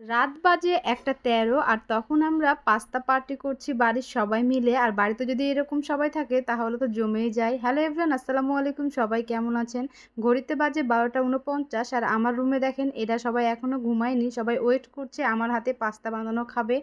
রাত বাজে একটা তেরো আর তখন আমরা পাস্তা পার্টি করছি বাড়ির সবাই মিলে। আর বাড়িতে যদি এরকম সবাই থাকে, তাহলে তো জমেই যায়। হ্যালো এভরিওয়ান আসসালামু আলাইকুম। সবাই কেমন আছেন? ঘড়িতে বাজে বারোটা উনপঞ্চাশ আর আমার রুমে দেখেন, এরা সবাই এখনও ঘুমায়নি। সবাই ওয়েট করছে, আমার হাতে পাস্তা বানানো খাবে।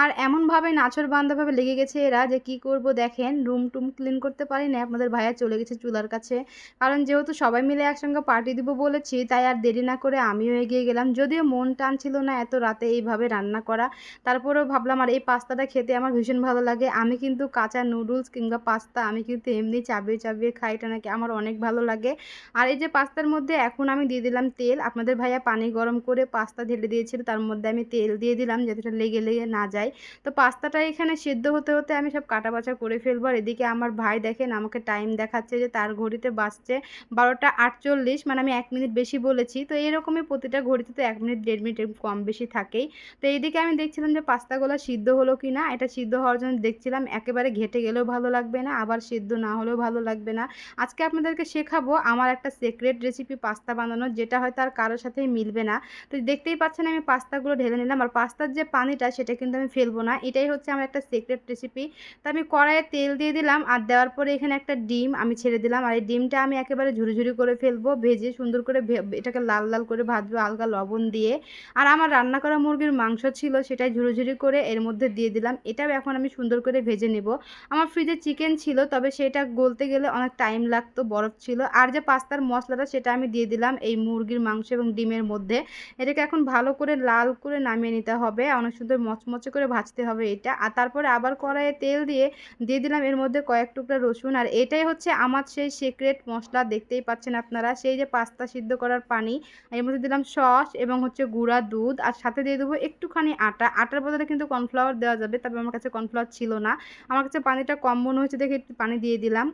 আর এমনভাবে নাচর বান্ধাভাবে লেগে গেছে এরা যে কি করব দেখেন রুম টুম ক্লিন করতে পারি না আপনাদের ভাইয়া চলে গেছে চুলার কাছে। কারণ যেহেতু সবাই মিলে একসঙ্গে পার্টি দিব বলেছি, তাই আর দেরি না করে আমিও এগিয়ে গেলাম। যদিও মন টান ছিল না এত রাতে এইভাবে রান্না করা। তারপরেও ভাবলাম, আর, এই পাস্তাটা খেতে আমার ভীষণ ভালো লাগে। আমি কিন্তু কাঁচা নুডলস কিংবা পাস্তা আমি কিন্তু এমনি চাবিয়ে চাবিয়ে খাই, এটা নাকি আমার অনেক ভালো লাগে। আর এই যে পাস্তার মধ্যে এখন আমি দিয়ে দিলাম তেল। আপনাদের ভাইয়া পানি গরম করে পাস্তা ঢেলে দিয়েছিল, তার মধ্যে আমি তেল দিয়ে দিলাম যাতে এটা লেগে লেগে না যায়। তো পাস্তাটা এখানে সেদ্ধ হতে হতে আমি সব কাটা বাছা করে ফেলব। আর এদিকে আমার ভাই দেখেন, আমাকে টাইম দেখাচ্ছে যে তার ঘড়িতে বাজছে বারোটা আটচল্লিশ মানে আমি এক মিনিট বেশি বলেছি। তো এরকমই প্রতিটা ঘড়িতে তো এক মিনিট, দেড় মিনিট কম বেশি থাকেই। তো এইদিকে আমি দেখছিলাম যে পাস্তাগুলো সিদ্ধ হলো কি না এটা সিদ্ধ হওয়ার জন্য দেখছিলাম একেবারে ঘেটে গেলেও ভালো লাগবে না, আবার সিদ্ধ না হলেও ভালো লাগবে না। আজকে আপনাদেরকে শেখাবো আমার একটা সিক্রেট রেসিপি পাস্তা বানানোর, যেটা হয়তো আর কারোর সাথেই মিলবে না। তো দেখতেই পাচ্ছেন আমি পাস্তাগুলো ঢেলে নিলাম, আর পাস্তার যে পানিটা সেটা কিন্তু আমি ফেলব না, এটাই হচ্ছে আমার একটা সিক্রেট রেসিপি তো আমি কড়াইয়ে তেল দিয়ে দিলাম, আর দেওয়ার পরে এখানে একটা ডিম আমি ছেড়ে দিলাম, আর এই ডিমটা আমি একেবারে ঝুরি করে ফেলব, ভেজে সুন্দর করে এটাকে লাল লাল করে ভাজবো আলগা লবণ দিয়ে। আর আমার রান্না করা মুরগির মাংস ছিল সেটাই ঝুরোঝুরি করে এর মধ্যে দিয়ে দিলাম। এটাও এখন আমি সুন্দর করে ভেজে নেব। আমার ফ্রিজে চিকেন ছিল, তবে সেটা গলতে গেলে অনেক টাইম লাগতো, বরফ ছিল। আর যে পাস্তার মশলাটা, সেটা আমি দিয়ে দিলাম এই মুরগির মাংস এবং ডিমের মধ্যে। এটাকে এখন ভালো করে লাল করে নামিয়ে নিতে হবে। অনেক সুন্দর মচমচে করে ভাজতে হবে এটা। আর তারপরে আবার কড়াইয়ে তেল দিয়ে দিয়ে দিলাম এর মধ্যে কয়েক টুকরা রসুন। আর এটাই হচ্ছে আমার সেই সিক্রেট মশলা, দেখতেই পাচ্ছেন আপনারা। সেই যে পাস্তা সিদ্ধ করার পানি, এর মধ্যে দিলাম সস এবং হচ্ছে গুঁড়া দুধ। আর সাথে দিয়ে দেবো একটুখানি আটা। আটার বদলে কিন্তু কর্নফ্লাওয়ার দেওয়া যাবে, তবে আমার কাছে কর্নফ্লাওয়ার ছিল না। আমার কাছে পানিটা কম মনে হয়েছে দেখে একটু পানি দিয়ে দিলাম।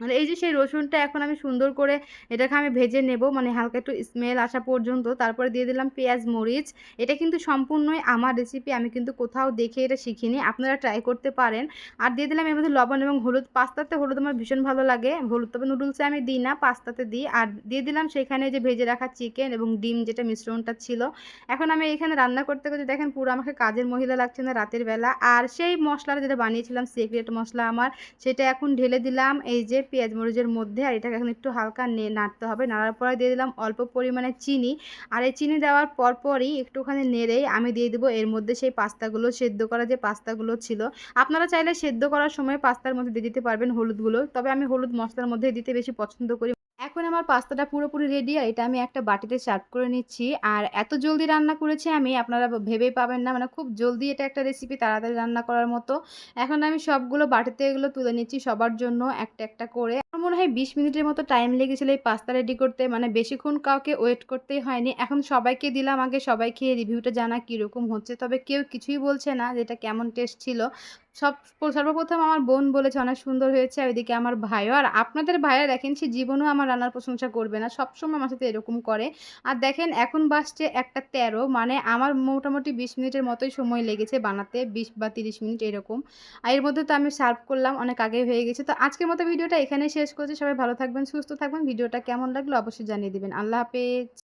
মানে এই যে সেই রসুনটা এখন আমি সুন্দর করে এটাকে আমি ভেজে নেব মানে হালকা একটু স্মেল আসা পর্যন্ত। তারপরে দিয়ে দিলাম পেঁয়াজ, মরিচ। এটা কিন্তু সম্পূর্ণই আমার রেসিপি আমি কিন্তু কোথাও দেখে এটা শিখিনি। আপনারা ট্রাই করতে পারেন। আর দিয়ে দিলাম এর মধ্যে লবণ এবং হলুদ। পাস্তাতে হলুদ আমার ভীষণ ভালো লাগে। হলুদ তবে নুডলসে আমি দিই না, পাস্তাতে দিই। আর দিয়ে দিলাম সেখানে যে ভেজে রাখা চিকেন এবং ডিম যেটা মিশ্রণটা ছিল। এখন আমি এখানে রান্না করতে করতে দেখেন পুরো আমাকে কাজের মহিলা লাগছে না রাতের বেলা। আর সেই মশলাটা যেটা বানিয়েছিলাম সিক্রেট মশলা আমার, সেটা এখন ঢেলে দিলাম। এই যে পেঁয়াজ মরিচের মধ্যে আর এটাকে এখন একটু হালকা নাড়তে হবে। নাড়ার পরে দিয়ে দিলাম অল্প পরিমাণে চিনি। আর এই চিনি দেওয়ার পরপরই একটুখানি নেড়েই আমি দিয়ে দেবো এর মধ্যে সেই পাস্তাগুলো, সেদ্ধ করা যে পাস্তাগুলো ছিল। আপনারা চাইলে সেদ্ধ করার সময় পাস্তার মধ্যে দিয়ে দিতে পারবেন হলুদগুলো। তবে আমি হলুদ মশলার মধ্যে দিতে বেশি পছন্দ করি এখন আমার পাস্তাটা পুরোপুরি রেডি আর এটা আমি একটা বাটিতে সার্ভ করে নিচ্ছি। আর এত জলদি রান্না করেছি আমি, আপনারা ভেবেই পাবেন না। মানে খুব জলদি এটা একটা রেসিপি তাড়াতাড়ি রান্না করার মতো। এখন আমি সবগুলো বাটিতে এগুলো তুলে নিচ্ছি সবার জন্য একটা একটা করে। আমার মনে হয় বিশ মিনিটের মতো টাইম লেগেছিলো এই পাস্তা রেডি করতে। মানে বেশিক্ষণ কাউকে ওয়েট করতেই হয়নি। এখন সবাইকে দিলাম, আগে সবাই খেয়ে রিভিউটা জানা কীরকম হচ্ছে। তবে কেউ কিছুই বলছে না যে এটা কেমন টেস্ট ছিল। সব সর্বপ্রথম আমার বোন বলেছে, অনেক সুন্দর হয়েছে, আর এদিকে আমার ভাইও। আর আপনাদের ভাইয়া দেখেন, সে জীবনেও আমার রান্নার প্রশংসা করবে না। সবসময় আমার সাথে এরকম করে। আর দেখেন, এখন বাসছে একটা তেরো মানে আমার মোটামুটি বিশ মিনিটের মতোই সময় লেগেছে বানাতে, বিশ বা তিরিশ মিনিট এরকম। আর এর মধ্যে তো আমি সার্ভ করলাম, অনেক আগে হয়ে গেছে। তো আজকের মতো ভিডিওটা এখানেই শেষ করছি। সবাই ভালো থাকবেন, সুস্থ থাকবেন। ভিডিওটা কেমন লাগল অবশ্যই জানিয়ে দেবেন। আল্লাহ হাফেজ।